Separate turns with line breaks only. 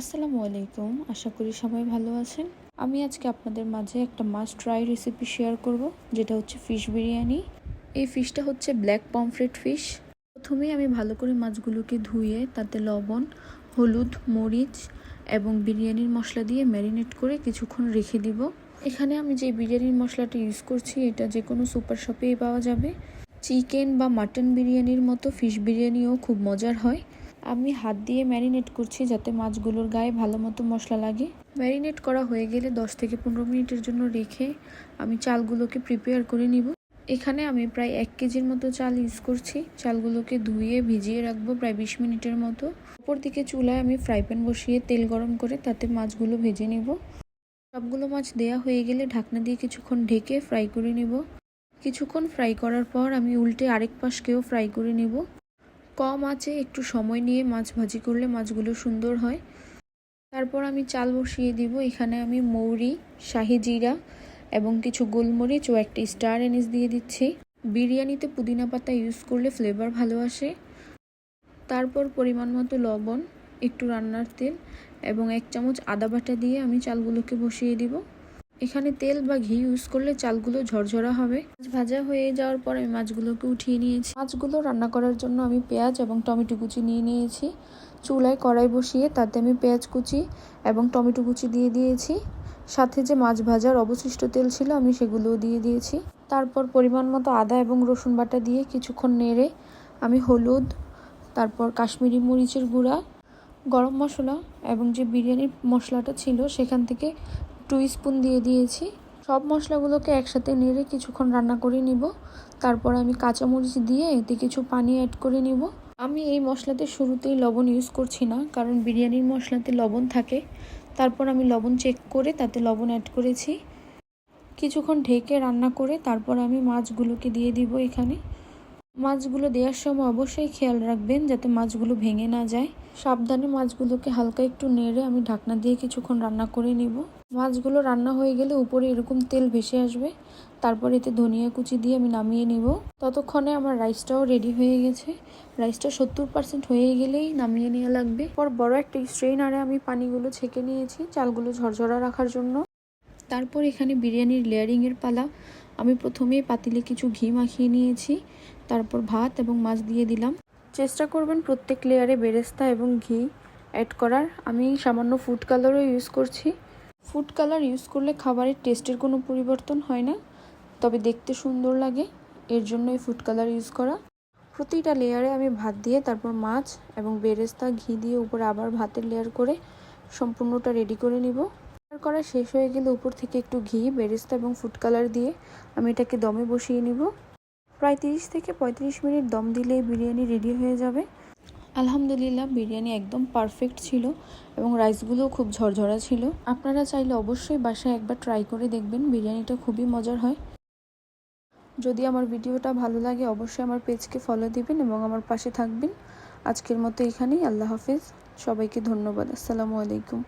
আসসালামু আলাইকুম। আশা করি সবাই ভালো আছেন। আমি আজকে আপনাদের মাঝে একটা মাস্ট ট্রাই রেসিপি শেয়ার করব, যেটা হচ্ছে ফিশ বিরিয়ানি। এই ফিশটা হচ্ছে ব্ল্যাক পমফ্রেট ফিশ প্রথমেই আমি ভালো করে মাছগুলোকে ধুয়ে তাতে লবণ, হলুদ, মরিচ এবং বিরিয়ানির মশলা দিয়ে ম্যারিনেট করে কিছুক্ষণ রেখে দিব। এখানে আমি যে বিরিয়ানির মশলাটা ইউজ করছি, এটা যে কোনো সুপার শপেই পাওয়া যাবে। চিকেন বা মাটন বিরিয়ানির মতো ফিশ বিরিয়ানিও খুব মজার হয়। আমি হাত দিয়ে ম্যারিনেট করছি যাতে মাছগুলোর গায়ে ভালো মতো মশলা লাগে। ম্যারিনেট করা হয়ে গেলে দশ থেকে পনেরো মিনিটের জন্য রেখে আমি চালগুলোকে প্রিপেয়ার করে নিব। এখানে আমি প্রায় এক কেজির মতো চাল ইউজ করছি। চালগুলোকে ধুয়ে ভিজিয়ে রাখব প্রায় বিশ মিনিটের মতো। উপর দিকে চুলায় আমি ফ্রাই প্যান বসিয়ে তেল গরম করে তাতে মাছগুলো ভেজে নিব। সবগুলো মাছ দেয়া হয়ে গেলে ঢাকনা দিয়ে কিছুক্ষণ ঢেকে ফ্রাই করে নিব। কিছুক্ষণ ফ্রাই করার পর আমি উল্টে আরেক পাশকেও ফ্রাই করে নিব। কম আঁচে একটু সময় নিয়ে মাছ ভাজি করলে মাছগুলো সুন্দর হয়। তারপর আমি চাল বসিয়ে দিব। এখানে আমি মৌরি, শাহি জিরা এবং কিছু গোলমরিচ ও একটা স্টার এনিস দিয়ে দিচ্ছি। বিরিয়ানিতে পুদিনা পাতা ইউজ করলে ফ্লেভার ভালো আসে। তারপর পরিমাণ মতো লবণ, একটু রান্নার তেল এবং এক চামচ আদা বাটা দিয়ে আমি চালগুলোকে বসিয়ে দিব। এখানে তেল বা ঘি ইউজ করলে চালগুলো ঝরঝরা হবে। মাছ ভাজা হয়ে যাওয়ার পর আমি মাছগুলোকে উঠিয়ে নিয়েছি। মাছগুলো রান্না করার জন্য আমি পেঁয়াজ এবং টমেটো কুচি নিয়ে নিয়েছি। চুলায় কড়াই বসিয়ে তাতে আমি পেঁয়াজ কুচি এবং টমেটো কুচি দিয়ে দিয়েছি। সাথে যে মাছ ভাজার অবশিষ্ট তেল ছিল আমি সেগুলোও দিয়ে দিয়েছি। তারপর পরিমাণ মতো আদা এবং রসুন বাটা দিয়ে কিছুক্ষণ নেড়ে আমি হলুদ, তারপর কাশ্মীরি মরিচের গুঁড়া, গরম মশলা এবং যে বিরিয়ানির মশলাটা ছিল সেখান থেকে টু স্পুন দিয়ে দিয়েছি। সব মশলাগুলোকে একসাথে নেড়ে কিছুক্ষণ রান্না করে নিব। তারপর আমি কাঁচামরিচ দিয়ে এতে কিছু পানি অ্যাড করে নিব। আমি এই মশলাতে শুরুতেই লবণ ইউজ করছি না, কারণ বিরিয়ানির মশলাতে লবণ থাকে। তারপর আমি লবণ চেক করে তাতে লবণ অ্যাড করেছি। কিছুক্ষণ ঢেকে রান্না করে তারপর আমি মাছগুলোকে দিয়ে দিব এখানে। মাছগুলো দেওয়ার সময় অবশ্যই খেয়াল রাখবেন যাতে মাছগুলো ভেঙে না যায়। সাবধানে মাছগুলোকে হালকা একটু নেড়ে আমি ঢাকনা দিয়ে কিছুক্ষণ রান্না করে নিব। মাছগুলো রান্না হয়ে গেলে উপরে এরকম তেল ভেসে আসবে। তারপর এতে ধনিয়া কুচি দিয়ে আমি নামিয়ে নিব। ততক্ষণে আমার রাইসটাও রেডি হয়ে গেছে। রাইসটা সত্তর পার্সেন্ট হয়ে গেলেই নামিয়ে নেওয়া লাগবে। পর বড় একটা স্ট্রেনারে আমি পানিগুলো ছেঁকে নিয়েছি, চালগুলো ঝরঝরা রাখার জন্য। তারপর এখানে বিরিয়ানির লেয়ারিংয়ের পালা। আমি প্রথমেই পাতিলে কিছু ঘি মাখিয়ে নিয়েছি, তারপর ভাত এবং মাছ দিয়ে দিলাম। চেষ্টা করবেন প্রত্যেক লেয়ারে বেরেস্তা এবং ঘি অ্যাড করার। আমি সামান্য ফুড কালারও ইউজ করছি। ফুড কালার ইউজ করলে খাবারের টেস্টের কোনো পরিবর্তন হয় না, তবে দেখতে সুন্দর লাগে। এর জন্য এই ফুড কালার ইউজ করা। প্রতিটা লেয়ারে আমি ভাত দিয়ে, তারপর মাছ এবং বেরেস্তা, ঘি দিয়ে উপরে আবার ভাতের লেয়ার করে সম্পূর্ণটা রেডি করে নিব। করা শেষ হয়ে গেলে উপর থেকে একটু ঘি, বেরেস্তা এবং ফুড কালার দিয়ে আমি এটাকে দমে বসিয়ে নিব। প্রায় তিরিশ থেকে পঁয়ত্রিশ মিনিট দম দিলেই বিরিয়ানি রেডি হয়ে যাবে। আলহামদুলিল্লাহ, বিরিয়ানি একদম পারফেক্ট ছিল এবং রাইসগুলোও খুব ঝরঝরা ছিল। আপনারা চাইলে অবশ্যই বাসায় একবার ট্রাই করে দেখবেন, বিরিয়ানিটা খুবই মজার হয়। যদি আমার ভিডিওটা ভালো লাগে, অবশ্যই আমার পেজকে ফলো দিবেন এবং আমার পাশে থাকবেন। আজকের মতো এখানেই, আল্লাহ হাফিজ। সবাইকে ধন্যবাদ। আসসালামু আলাইকুম।